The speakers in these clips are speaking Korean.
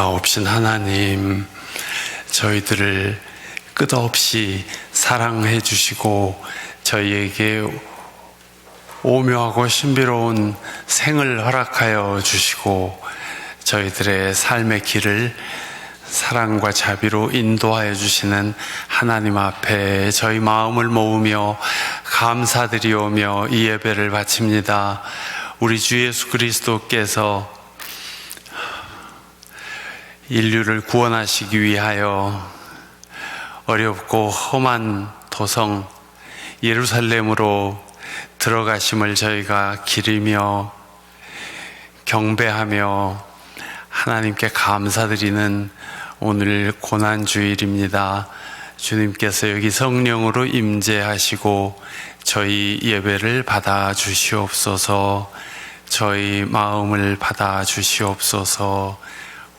전능하옵신 하나님, 저희들을 끝없이 사랑해 주시고 저희에게 오묘하고 신비로운 생을 허락하여 주시고 저희들의 삶의 길을 사랑과 자비로 인도하여 주시는 하나님 앞에 저희 마음을 모으며 감사드리오며 이 예배를 바칩니다. 우리 주 예수 그리스도께서 인류를 구원하시기 위하여 어렵고 험한 도성 예루살렘으로 들어가심을 저희가 기리며 경배하며 하나님께 감사드리는 오늘 고난 주일입니다. 주님께서 여기 성령으로 임재하시고 저희 예배를 받아 주시옵소서 저희 마음을 받아 주시옵소서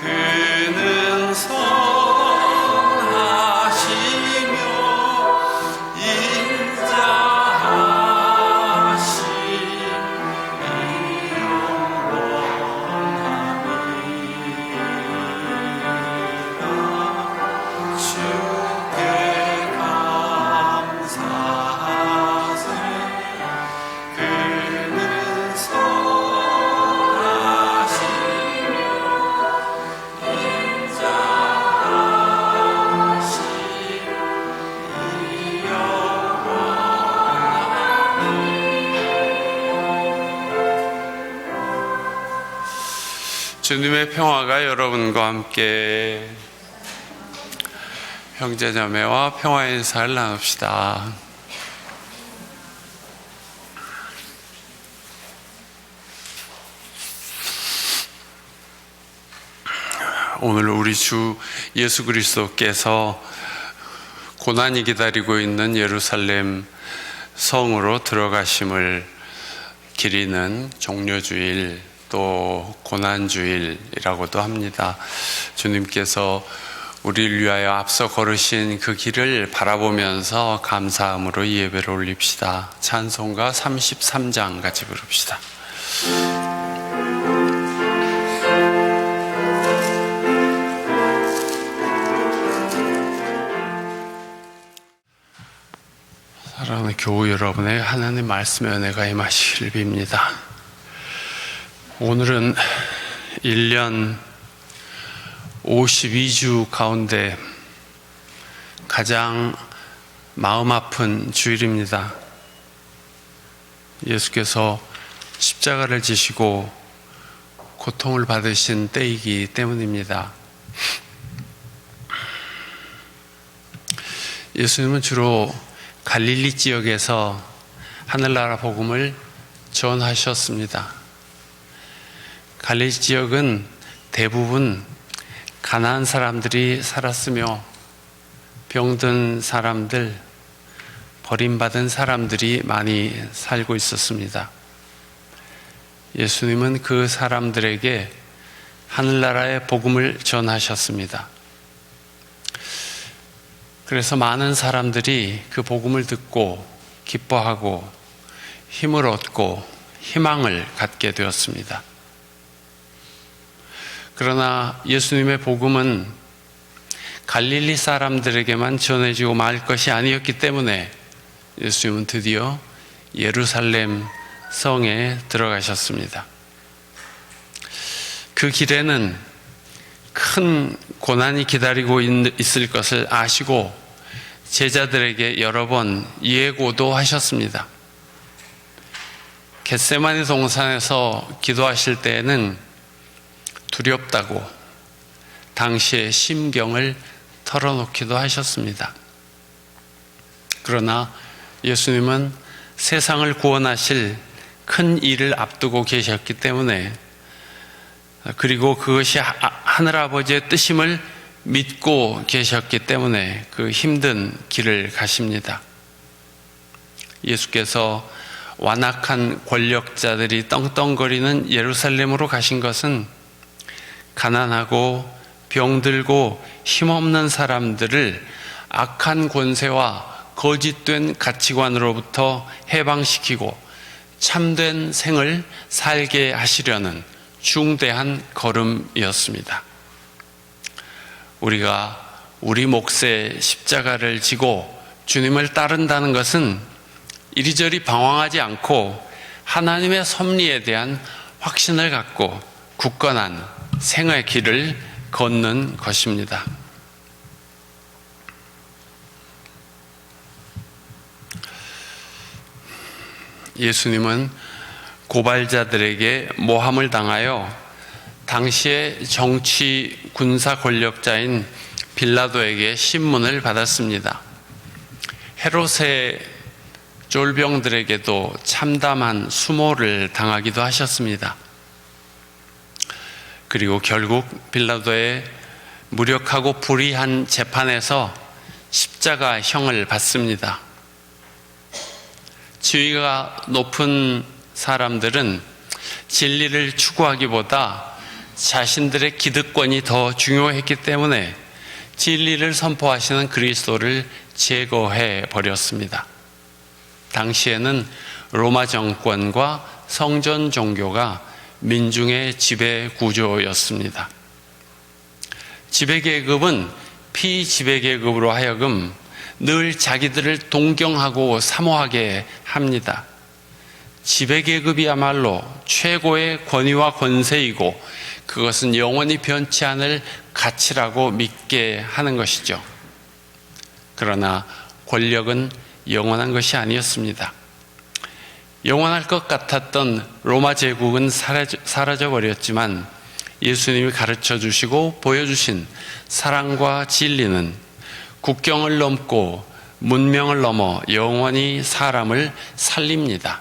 그 주님의 평화가 여러분과 함께 형제자매와 평화의 인사를 나눕시다. 오늘 우리 주 예수 그리스도께서 고난이 기다리고 있는 예루살렘 성으로 들어가심을 기리는 종료주일 또 고난주일이라고도 합니다. 주님께서 우리를 위하여 앞서 걸으신 그 길을 바라보면서 감사함으로 이 예배를 올립시다. 찬송가 33장 같이 부릅시다. 사랑하는 교우 여러분의 하나님 말씀의 은혜가 임하시길 빕니다. 오늘은 1년 52주 가운데 가장 마음 아픈 주일입니다. 예수께서 십자가를 지시고 고통을 받으신 때이기 때문입니다. 예수님은 주로 갈릴리 지역에서 하늘나라 복음을 전하셨습니다. 갈릴리 지역은 대부분 가난한 사람들이 살았으며 병든 사람들, 버림받은 사람들이 많이 살고 있었습니다. 예수님은 그 사람들에게 하늘나라의 복음을 전하셨습니다. 그래서 많은 사람들이 그 복음을 듣고 기뻐하고 힘을 얻고 희망을 갖게 되었습니다. 그러나 예수님의 복음은 갈릴리 사람들에게만 전해지고 말 것이 아니었기 때문에 예수님은 드디어 예루살렘 성에 들어가셨습니다. 그 길에는 큰 고난이 기다리고 있을 것을 아시고 제자들에게 여러 번 예고도 하셨습니다. 겟세마니 동산에서 기도하실 때에는 두렵다고 당시의 심경을 털어놓기도 하셨습니다. 그러나 예수님은 세상을 구원하실 큰 일을 앞두고 계셨기 때문에 그리고 그것이 하- 하늘아버지의 뜻임을 믿고 계셨기 때문에 그 힘든 길을 가십니다. 예수께서 완악한 권력자들이 떵떵거리는 예루살렘으로 가신 것은 가난하고 병들고 힘없는 사람들을 악한 권세와 거짓된 가치관으로부터 해방시키고 참된 생을 살게 하시려는 중대한 걸음이었습니다. 우리가 우리 몫의 십자가를 지고 주님을 따른다는 것은 이리저리 방황하지 않고 하나님의 섭리에 대한 확신을 갖고 굳건한 생의 길을 걷는 것입니다. 예수님은 고발자들에게 모함을 당하여 당시의 정치 군사 권력자인 빌라도에게 신문을 받았습니다. 헤롯의 쫄병들에게도 참담한 수모를 당하기도 하셨습니다. 그리고 결국 빌라도의 무력하고 불의한 재판에서 십자가 형을 받습니다. 지위가 높은 사람들은 진리를 추구하기보다 자신들의 기득권이 더 중요했기 때문에 진리를 선포하시는 그리스도를 제거해 버렸습니다. 당시에는 로마 정권과 성전 종교가 민중의 지배 구조였습니다. 지배 계급은 피지배 계급으로 하여금 늘 자기들을 동경하고 사모하게 합니다. 지배 계급이야말로 최고의 권위와 권세이고 그것은 영원히 변치 않을 가치라고 믿게 하는 것이죠. 그러나 권력은 영원한 것이 아니었습니다. 영원할 것 같았던 로마 제국은 사라져 버렸지만 예수님이 가르쳐 주시고 보여주신 사랑과 진리는 국경을 넘고 문명을 넘어 영원히 사람을 살립니다.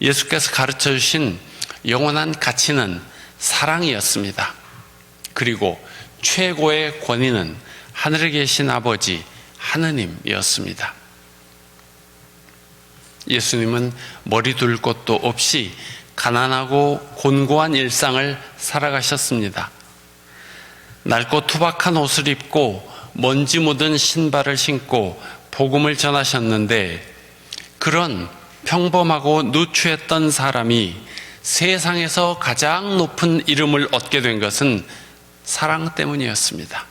예수께서 가르쳐 주신 영원한 가치는 사랑이었습니다. 그리고 최고의 권위는 하늘에 계신 아버지 하느님이었습니다. 예수님은 머리 둘 곳도 없이 가난하고 곤고한 일상을 살아가셨습니다. 낡고 투박한 옷을 입고 먼지 묻은 신발을 신고 복음을 전하셨는데 그런 평범하고 누추했던 사람이 세상에서 가장 높은 이름을 얻게 된 것은 사랑 때문이었습니다.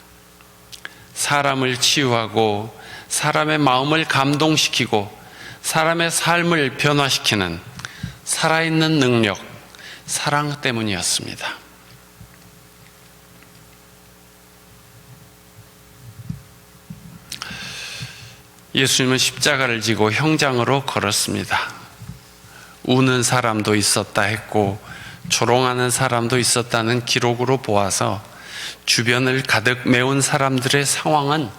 사람을 치유하고 사람의 마음을 감동시키고 사람의 삶을 변화시키는 살아있는 능력, 사랑 때문이었습니다. 예수님은 십자가를 지고 형장으로 걸었습니다. 우는 사람도 있었다 했고, 조롱하는 사람도 있었다는 기록으로 보아서 주변을 가득 메운 사람들의 상황은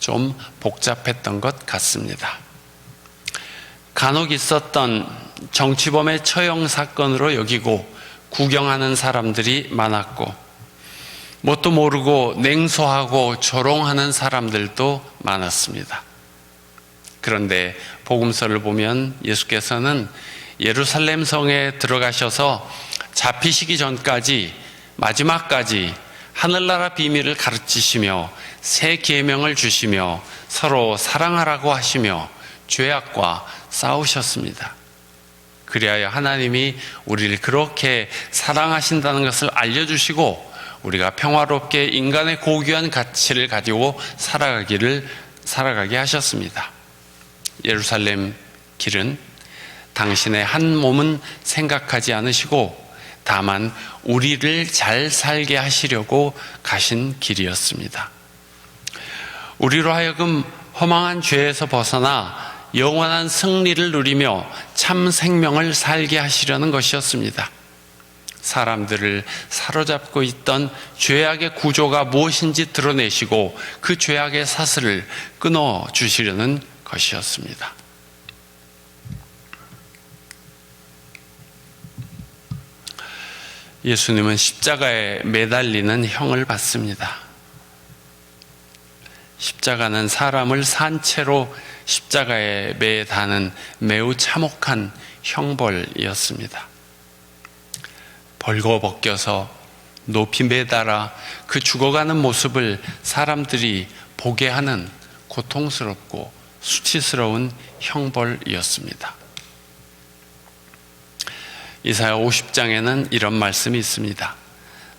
좀 복잡했던 것 같습니다. 간혹 있었던 정치범의 처형 사건으로 여기고 구경하는 사람들이 많았고, 뭣도 모르고 냉소하고 조롱하는 사람들도 많았습니다. 그런데 복음서를 보면 예수께서는 예루살렘 성에 들어가셔서 잡히시기 전까지 마지막까지 하늘나라 비밀을 가르치시며 새 계명을 주시며 서로 사랑하라고 하시며 죄악과 싸우셨습니다. 그리하여 하나님이 우리를 그렇게 사랑하신다는 것을 알려주시고 우리가 평화롭게 인간의 고귀한 가치를 가지고 살아가기를 살아가게 하셨습니다. 예루살렘 길은 당신의 한 몸은 생각하지 않으시고 다만 우리를 잘 살게 하시려고 가신 길이었습니다. 우리로 하여금 허망한 죄에서 벗어나 영원한 승리를 누리며 참 생명을 살게 하시려는 것이었습니다. 사람들을 사로잡고 있던 죄악의 구조가 무엇인지 드러내시고 그 죄악의 사슬을 끊어 주시려는 것이었습니다. 예수님은 십자가에 매달리는 형을 받습니다. 십자가는 사람을 산채로 십자가에 매 다는 매우 참혹한 형벌이었습니다. 벌거벗겨서 높이 매달아 그 죽어가는 모습을 사람들이 보게 하는 고통스럽고 수치스러운 형벌이었습니다. 이사야 50장에는 이런 말씀이 있습니다.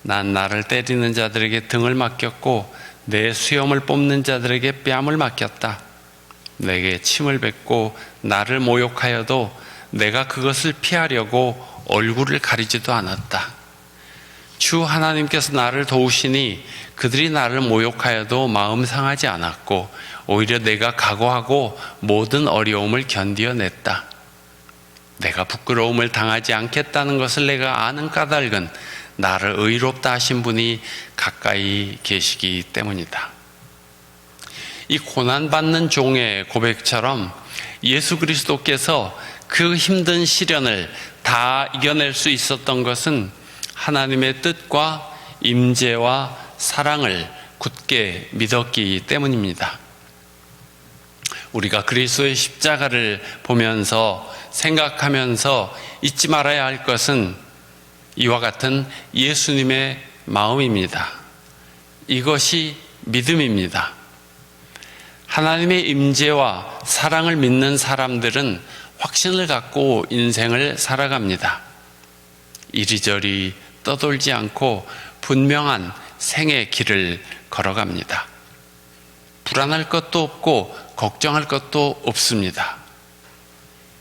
난 나를 때리는 자들에게 등을 맡겼고 내 수염을 뽑는 자들에게 뺨을 맡겼다. 내게 침을 뱉고 나를 모욕하여도 내가 그것을 피하려고 얼굴을 가리지도 않았다. 주 하나님께서 나를 도우시니 그들이 나를 모욕하여도 마음 상하지 않았고 오히려 내가 각오하고 모든 어려움을 견디어냈다. 내가 부끄러움을 당하지 않겠다는 것을 내가 아는 까닭은 나를 의롭다 하신 분이 가까이 계시기 때문이다. 이 고난받는 종의 고백처럼 예수 그리스도께서 그 힘든 시련을 다 이겨낼 수 있었던 것은 하나님의 뜻과 임재와 사랑을 굳게 믿었기 때문입니다. 우리가 그리스도의 십자가를 보면서 생각하면서 잊지 말아야 할 것은 이와 같은 예수님의 마음입니다. 이것이 믿음입니다. 하나님의 임재와 사랑을 믿는 사람들은 확신을 갖고 인생을 살아갑니다. 이리저리 떠돌지 않고 분명한 생의 길을 걸어갑니다. 불안할 것도 없고 걱정할 것도 없습니다.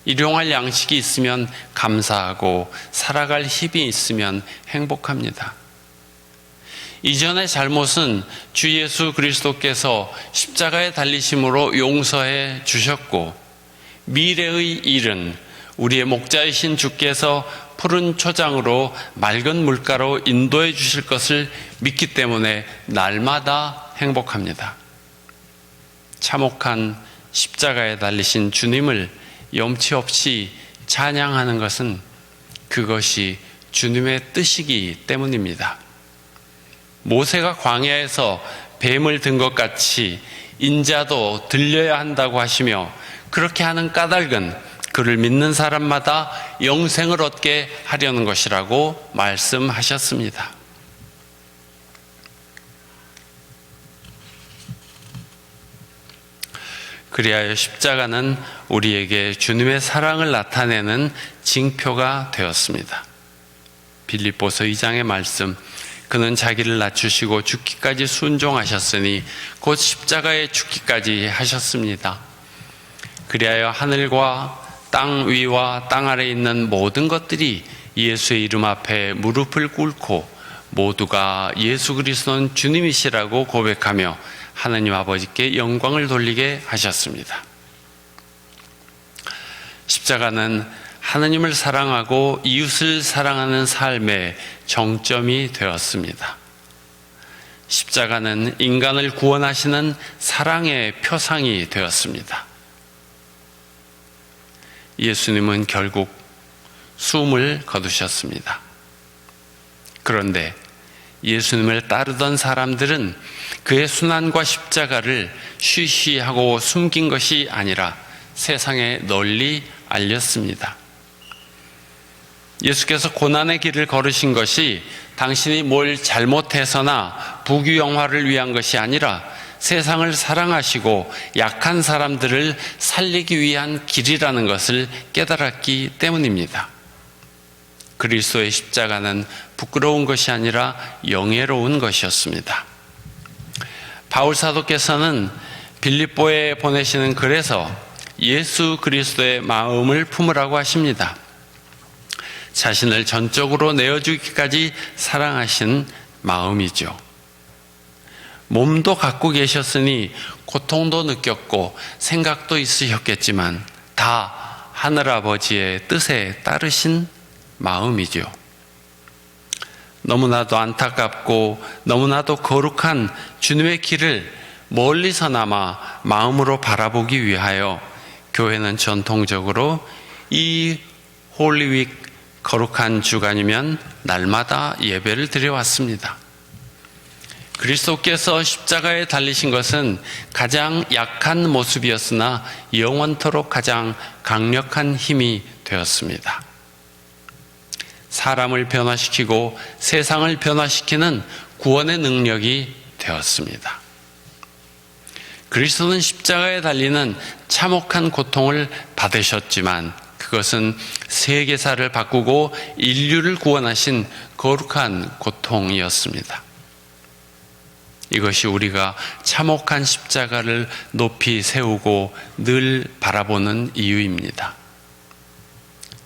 일용할 양식이 있으면 감사하고 살아갈 힘이 있으면 행복합니다. 이전의 잘못은 주 예수 그리스도께서 십자가에 달리심으로 용서해 주셨고 미래의 일은 우리의 목자이신 주께서 푸른 초장으로 맑은 물가로 인도해 주실 것을 믿기 때문에 날마다 행복합니다. 참혹한 십자가에 달리신 주님을 염치 없이 찬양하는 것은 그것이 주님의 뜻이기 때문입니다. 모세가 광야에서 뱀을 든 것 같이 인자도 들려야 한다고 하시며 그렇게 하는 까닭은 그를 믿는 사람마다 영생을 얻게 하려는 것이라고 말씀하셨습니다. 그리하여 십자가는 우리에게 주님의 사랑을 나타내는 징표가 되었습니다. 빌립보서 2장의 말씀 그는 자기를 낮추시고 죽기까지 순종하셨으니 곧 십자가에 죽기까지 하셨습니다. 그리하여 하늘과 땅 위와 땅 아래 있는 모든 것들이 예수의 이름 앞에 무릎을 꿇고 모두가 예수 그리스도는 주님이시라고 고백하며 하나님 아버지께 영광을 돌리게 하셨습니다. 십자가는 하나님을 사랑하고 이웃을 사랑하는 삶의 정점이 되었습니다. 십자가는 인간을 구원하시는 사랑의 표상이 되었습니다. 예수님은 결국 숨을 거두셨습니다. 그런데 예수님을 따르던 사람들은 그의 순환과 십자가를 쉬쉬하고 숨긴 것이 아니라 세상에 널리 알렸습니다. 예수께서 고난의 길을 걸으신 것이 당신이 뭘 잘못해서나 부귀영화를 위한 것이 아니라 세상을 사랑하시고 약한 사람들을 살리기 위한 길이라는 것을 깨달았기 때문입니다. 그리스도의 십자가는 부끄러운 것이 아니라 영예로운 것이었습니다. 바울 사도께서는 빌립보에 보내시는 글에서 예수 그리스도의 마음을 품으라고 하십니다. 자신을 전적으로 내어주기까지 사랑하신 마음이죠. 몸도 갖고 계셨으니 고통도 느꼈고 생각도 있으셨겠지만 다 하늘아버지의 뜻에 따르신 마음이죠. 너무나도 안타깝고 너무나도 거룩한 주님의 길을 멀리서나마 마음으로 바라보기 위하여 교회는 전통적으로 이 홀리윅 거룩한 주간이면 날마다 예배를 드려왔습니다. 그리스도께서 십자가에 달리신 것은 가장 약한 모습이었으나 영원토록 가장 강력한 힘이 되었습니다. 사람을 변화시키고 세상을 변화시키는 구원의 능력이 되었습니다. 그리스도는 십자가에 달리는 참혹한 고통을 받으셨지만 그것은 세계사를 바꾸고 인류를 구원하신 거룩한 고통이었습니다. 이것이 우리가 참혹한 십자가를 높이 세우고 늘 바라보는 이유입니다.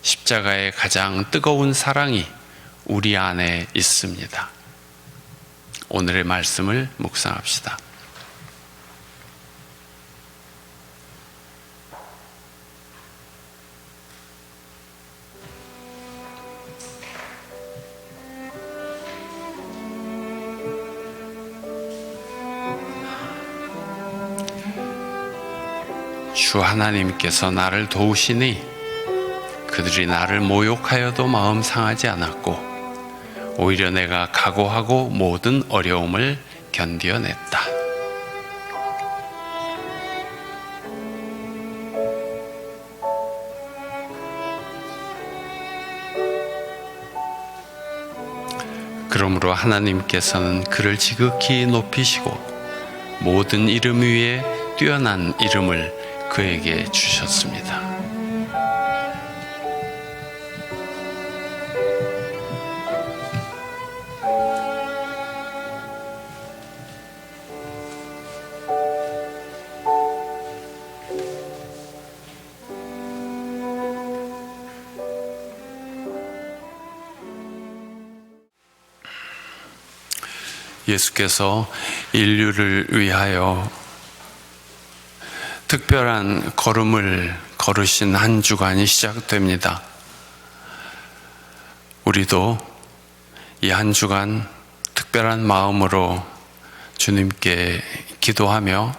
십자가의 가장 뜨거운 사랑이 우리 안에 있습니다. 오늘의 말씀을 묵상합시다. 주 하나님께서 나를 도우시니 그들이 나를 모욕하여도 마음 상하지 않았고 오히려 내가 각오하고 모든 어려움을 견디어냈다. 그러므로 하나님께서는 그를 지극히 높이시고 모든 이름 위에 뛰어난 이름을 그에게 주셨습니다. 예수께서 인류를 위하여 특별한 걸음을 걸으신 한 주간이 시작됩니다. 우리도 이 한 주간 특별한 마음으로 주님께 기도하며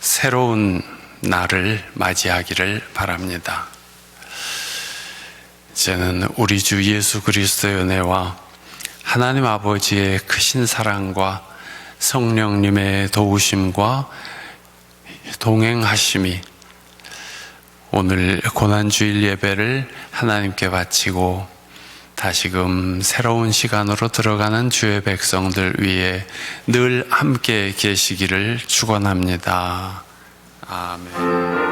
새로운 날을 맞이하기를 바랍니다. 이제는 우리 주 예수 그리스도의 은혜와 하나님 아버지의 크신 사랑과 성령님의 도우심과 동행하심이 오늘 고난주일 예배를 하나님께 바치고 다시금 새로운 시간으로 들어가는 주의 백성들 위해 늘 함께 계시기를 축원합니다. 아멘.